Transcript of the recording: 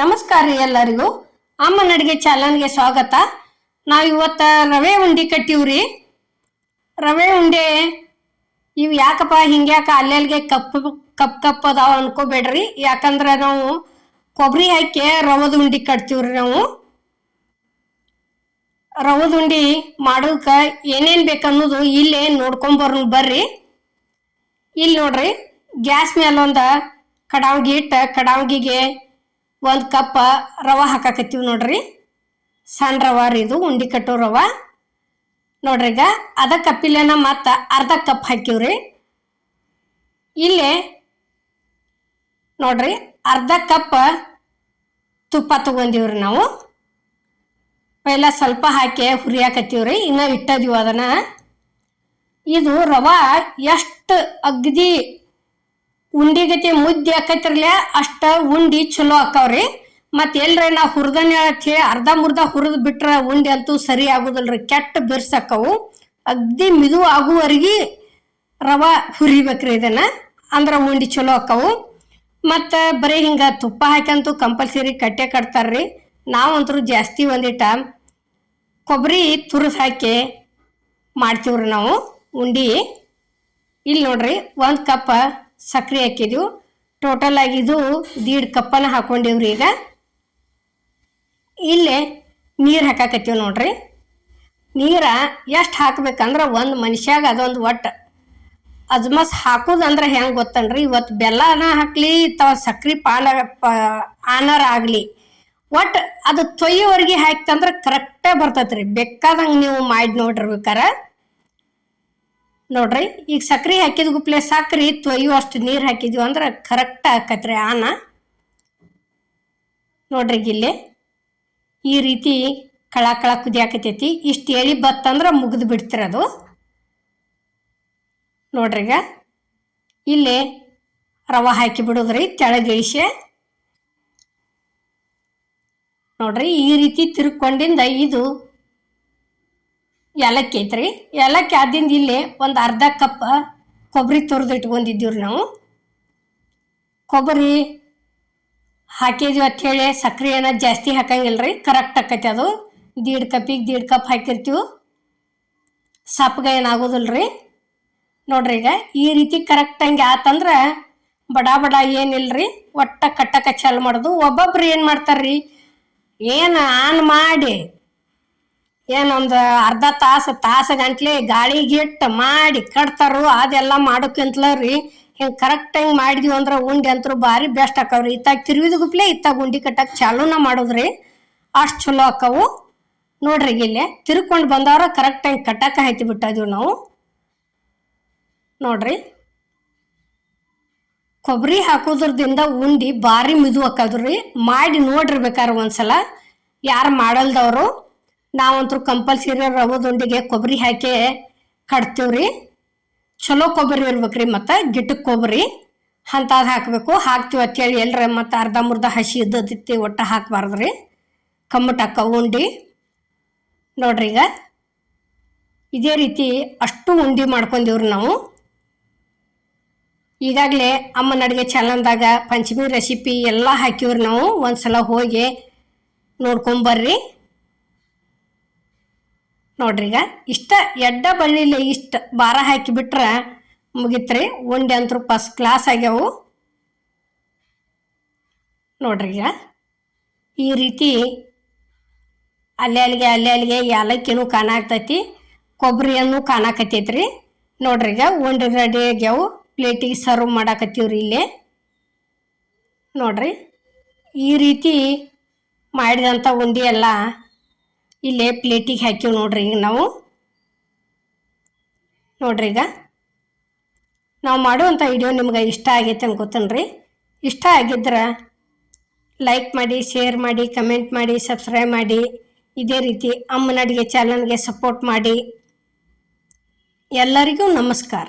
ನಮಸ್ಕಾರ ರೀ ಎಲ್ಲರಿಗೂ. ಅಮ್ಮನ ಅಡುಗೆ ಚಾಲನ್ಗೆ ಸ್ವಾಗತ. ನಾವು ಇವತ್ತು ರವೆ ಉಂಡೆ ಕಟ್ಟಿವ್ರಿ ರವೆ ಉಂಡೆ ಇವು ಯಾಕಪ್ಪ ಹಿಂಗ್ಯಾಕ ಅಲ್ಲೆಲ್ಗೆ ಕಪ್ಪು ಕಪ್ ಕಪ್ ಅದಾವ ಅನ್ಕೋಬೇಡ್ರಿ. ಯಾಕಂದ್ರೆ ನಾವು ಕೊಬ್ಬರಿ ಹಾಕಿ ರವದ ಉಂಡೆ ಕಟ್ತೀವ್ರಿ ನಾವು. ರವದ ಉಂಡೆ ಮಾಡೋಕೆ ಏನೇನು ಬೇಕನ್ನೋದು ಇಲ್ಲೇ ನೋಡ್ಕೊಂಬರ್ ಬರ್ರಿ. ಇಲ್ಲಿ ನೋಡ್ರಿ ಗ್ಯಾಸ್ ಮೇಲೆ ಒಂದು ಕಡಾವ್ಗಿ ಇಟ್ಟು, ಕಡಾವ್ಗಿಗೆ ಒಂದು ಕಪ್ ರವೆ ಹಾಕಾಕತ್ತೀವಿ ನೋಡ್ರಿ. ಸಣ್ಣ ರವೆ ರೀ ಇದು, ಉಂಡಿ ಕಟ್ಟೋ ರವೆ. ನೋಡ್ರಿ ಈಗ, ಅದ ಕಪ್ಪಿಲ್ಲೇನ ಮತ್ತು ಅರ್ಧ ಕಪ್ ಹಾಕಿವ್ರಿ ಇಲ್ಲಿ, ನೋಡ್ರಿ, ಅರ್ಧ ಕಪ್ ತುಪ್ಪ ತಗೊಂಡಿವ್ರಿ ನಾವು. ಪೈಲ ಸ್ವಲ್ಪ ಹಾಕಿ ಹುರಿಯಾಕತ್ತೀವ್ರಿ ಇನ್ನೂ ಇಟ್ಟದೀವಿ ಅದನ್ನು. ಇದು ರವೆ ಎಷ್ಟು ಅಗ್ದಿ ಉಂಡಿಗತಿ ಮುದ್ದೆ ಆಕೈತ್ರಲ್ಲ ಅಷ್ಟ ಉಂಡಿ ಚಲೋ ಆಕಾವ್ರಿ ಮತ್ತೆ ಎಲ್ರ ನಾ ಹುರ್ದನ್ ಹೇಳಿ ಅರ್ಧ ಮುರ್ಧ ಹುರಿದ್ ಬಿಟ್ರ ಉಂಡಿ ಅಂತೂ ಸರಿ ಆಗುದಿಲ್ರಿ, ಕೆಟ್ಟ ಬಿರ್ಸಾಕವು ಅಗ್ದಿ ಮಿದು ಆಗುವವರೆಗೆ ರವ ಹುರಿಬೇಕ್ರಿ ಇದನ್ನ, ಅಂದ್ರ ಉಂಡಿ ಚಲೋ ಅಕ್ಕವು ಮತ್ತು ಬರೀ ಹಿಂಗೆ ತುಪ್ಪ ಹಾಕಂತೂ ಕಂಪಲ್ಸರಿ ಕಟ್ಟೆ ಕಟ್ತಾರ್ರಿ. ನಾವಂತರೂ ಜಾಸ್ತಿ ಒಂದಿಟ್ಟ ಕೊಬ್ಬರಿ ತುರಿದು ಹಾಕಿ ಮಾಡ್ತೀವ್ರಿ ನಾವು ಉಂಡಿ. ಇಲ್ಲಿ ನೋಡ್ರಿ ಒಂದು ಕಪ್ ಸಕ್ಕರೆ ಹಾಕಿದ್ವು. ಟೋಟಲ್ ಆಗಿ ಇದು ದೀಡ್ ಕಪ್ಪನ ಹಾಕೊಂಡಿವ್ರಿ ಈಗ. ಇಲ್ಲೇ ನೀರು ಹಾಕಾಕತ್ತೀವಿ ನೋಡ್ರಿ. ನೀರ ಎಷ್ಟು ಹಾಕ್ಬೇಕಂದ್ರೆ ಒಂದು ಮನುಷ್ಯಾಗ ಅದೊಂದು ಒಟ್ಟು. ಅಜ್ಮಸ್ ಹಾಕೋದಂದ್ರೆ ಹೆಂಗೆ ಗೊತ್ತನ್ರಿ? ಇವತ್ತು ಬೆಲ್ಲನ ಹಾಕ್ಲಿ, ಅಥವಾ ಸಕ್ರೆ ಪಾನ ಆನರ್ ಆಗಲಿ. ಒಟ್ಟು ಅದು ತೊಯ್ಯವರೆಗೆ ಹಾಕ್ತಂದ್ರೆ ಕರೆಕ್ಟೇ ಬರ್ತೈತ್ರಿ. ಬೇಕಾದಂಗೆ ನೀವು ಮಾಡಿ ನೋಡಿರ್ಬೇಕಾರ ನೋಡ್ರಿ, ಈಗ ಸಕ್ರೆ ಹಾಕಿದ ಗುಪ್ಲೆ ಸಕ್ರೆ, ತೊಯ್ಯೋ ಅಷ್ಟು ನೀರು ಹಾಕಿದ್ವಿ ಅಂದ್ರೆ ಕರೆಕ್ಟ್ ಆಕತ್ರಿ ಆನ. ನೋಡ್ರಿ ಇಲ್ಲಿ, ಈ ರೀತಿ ಕಳ ಕಳ ಕುದಿಯಾಕತೈತಿ ಇಷ್ಟು ಎಳಿ ಬತ್ತಂದ್ರೆ ಮುಗಿದು ಬಿಡ್ತಿರ ಅದು. ನೋಡ್ರಿ ಈಗ, ಇಲ್ಲಿ ರವೆ ಹಾಕಿ ಬಿಡೋದ್ರಿ, ತೆಳಗಿಳಿಸಿ. ನೋಡ್ರಿ, ಈ ರೀತಿ ತಿರ್ಕೊಂಡಿಂದ ಇದು ಏಲಕ್ಕಿ ಐತ್ರಿ. ಏಲಕ್ಕಿ ಆದಿಂದ ಇಲ್ಲಿ ಒಂದು ಅರ್ಧ ಕಪ್ ಕೊಬ್ಬರಿ ತುರಿದು ಇಟ್ಕೊಂಡಿದ್ದೀವ್ರಿ ನಾವು. ಕೊಬ್ಬರಿ ಹಾಕಿದ್ವಿ ಹೇಳಿ ಸಕ್ಕರೆ ಏನೋ ಜಾಸ್ತಿ ರೀ ಕರೆಕ್ಟ್ ಆಕೈತಿ ಅದು. ದೀಡ್ ಕಪ್ಪಿಗೆ ದೀಡ್ ಕಪ್ ಹಾಕಿರ್ತೀವಿ. ಸಪ್ಪಗೆ ಏನಾಗೋದಿಲ್ಲ ರೀ ನೋಡ್ರಿ ಈಗ ಈ ರೀತಿ ಕರೆಕ್ಟ್ ಹಂಗೆ ಆತಂದ್ರೆ ಬಡ ಬಡ ರೀ ಒಟ್ಟ ಕಟ್ಟಕ್ಕೆ ಚಾಲು ಮಾಡೋದು. ಒಬ್ಬೊಬ್ರು ಏನು ಮಾಡ್ತಾರ್ರಿ. ಏನು ಆನ್ ಮಾಡಿ ಏನೊಂದು ಅರ್ಧ ತಾಸು ತಾಸು ಗಂಟ್ಲೆ ಗಾಳಿಗಿಟ್ಟು ಮಾಡಿ ಕಟ್ತಾರು ಅದೆಲ್ಲ ಮಾಡೋಕ್ಕಿಂತಲ ರೀ ಹಿಂಗೆ ಕರೆಕ್ಟ್ ಹಿಂಗೆ ಮಾಡಿದ್ವಿ ಅಂದ್ರೆ ಉಂಡೆ ಅಂತೂ ಭಾರಿ ಬೆಸ್ಟ್ ಆಕಾವ್ರಿ. ಇತ್ತಾಗ ತಿರುವಿದ ಗುಪ್ಲೆ, ಇತ್ತಾಗ ಉಂಡಿ ಕಟ್ಟಕ್ಕೆ ಚಾಲೂನ ಮಾಡೋದ್ರಿ. ಅಷ್ಟು ಚಲೋ ಆಕವು. ನೋಡ್ರಿ ಇಲ್ಲೇ, ತಿರ್ಕೊಂಡು ಬಂದವ್ರ ಕರೆಕ್ಟ್ ಹಿಂಗೆ ಕಟ್ಟಕ್ಕೆ ಹಾಕಿ ಬಿಟ್ಟಿದ್ವಿ ನಾವು. ನೋಡ್ರಿ. ಕೊಬ್ಬರಿ ಹಾಕೋದ್ರದಿಂದ ಉಂಡಿ ಭಾರಿ ಮಿದು ಹಾಕೋದ್ರಿ ಮಾಡಿ ನೋಡ್ರಿ ಬೇಕಾದ್ರೆ ಒಂದ್ಸಲ. ಯಾರು ಮಾಡಲ್ದವರು? ನಾವಂತೂ ಕಂಪಲ್ಸರಿ ರವದೊಂದಿಗೆ ಕೊಬ್ಬರಿ ಹಾಕಿ ಕಟ್ತೀವ್ರಿ. ಚಲೋ ಕೊಬ್ಬರಿ ಇರ್ಬೇಕ್ರಿ ಮತ್ತು ಗಿಟ್ಟಕ್ಕೆ ಕೊಬ್ಬರಿ. ಅಂಥದ್ದು ಹಾಕಬೇಕು. ಹಾಕ್ತೀವಿ ಅಂತೇಳಿ ಎಲ್ಲರ ಮತ್ತು ಅರ್ಧ ಮುರ್ಧ ಹಸಿ ಇದ್ದದಿತ್ತಿ ಒಟ್ಟು ಹಾಕಬಾರ್ದು ರೀ ಹಾಕ ಉಂಡಿ. ನೋಡ್ರಿ ಈಗ. ಇದೇ ರೀತಿ ಅಷ್ಟು ಉಂಡಿ ಮಾಡ್ಕೊಂಡಿವ್ರಿ ನಾವು. ಈಗಾಗಲೇ ಅಮ್ಮನ ಅಡುಗೆ ಚಾನಲ್ದಾಗ ಪಂಚಮಿ ರೆಸಿಪಿ ಎಲ್ಲ ಹಾಕಿವ್ರಿ ನಾವು. ಒಂದು ಸಲ ಹೋಗಿ ನೋಡ್ಕೊಂಬರ್ರಿ. ನೋಡ್ರಿ ಈಗ ಇಷ್ಟ ಎಡ್ಡ ಬಳ್ಳಿಲಿ ಇಷ್ಟ ಭಾರ ಹಾಕಿಬಿಟ್ರೆ ಮುಗಿತ್ರಿ. ಉಂಡೆ ಅಂತೂ ಫಸ್ಟ್ ಕ್ಲಾಸ್ ಆಗ್ಯಾವು. ನೋಡ್ರಿ ಈಗ ಈ ರೀತಿ ಅಲ್ಲೇ ಅಲ್ಲಿಗೆ ಅಲ್ಲೇ ಅಲ್ಲಿಗೆ ಏಲಕ್ಕಿನೂ ಕಾಣಾಕ್ತೈತಿ ಕೊಬ್ಬರಿಯನ್ನು ಕಾಣಾಕತ್ತೈತ್ರಿ ನೋಡ್ರಿ ಈಗ ಉಂಡೆ ರೆಡಿ ಆಗ್ಯಾವು ಪ್ಲೇಟಿಗೆ ಸರ್ವ್ ಮಾಡಾಕತ್ತೀವ್ರಿ ಇಲ್ಲಿ. ನೋಡ್ರಿ ಈ ರೀತಿ ಮಾಡಿದಂಥ ಉಂಡೆ ಎಲ್ಲ ಇಲ್ಲೇ ಪ್ಲೇಟಿಗೆ ಹಾಕಿವ್ ನೋಡ್ರಿ ಈಗ ನಾವು. ನೋಡ್ರಿ ಈಗ. ನಾವು ಮಾಡುವಂಥ ವಿಡಿಯೋ ನಿಮ್ಗೆ ಇಷ್ಟ ಆಗೈತೆ ಅನ್ಕೋತೇನೆ ಇಷ್ಟ ಆಗಿದ್ರೆ ಲೈಕ್ ಮಾಡಿ ಶೇರ್ ಮಾಡಿ ಕಮೆಂಟ್ ಮಾಡಿ ಸಬ್ಸ್ಕ್ರೈಬ್ ಮಾಡಿ. ಇದೇ ರೀತಿ ಅಮ್ಮನಡಿಗೆ ಚಾನಲ್ಗೆ ಸಪೋರ್ಟ್ ಮಾಡಿ. ಎಲ್ಲರಿಗೂ ನಮಸ್ಕಾರ.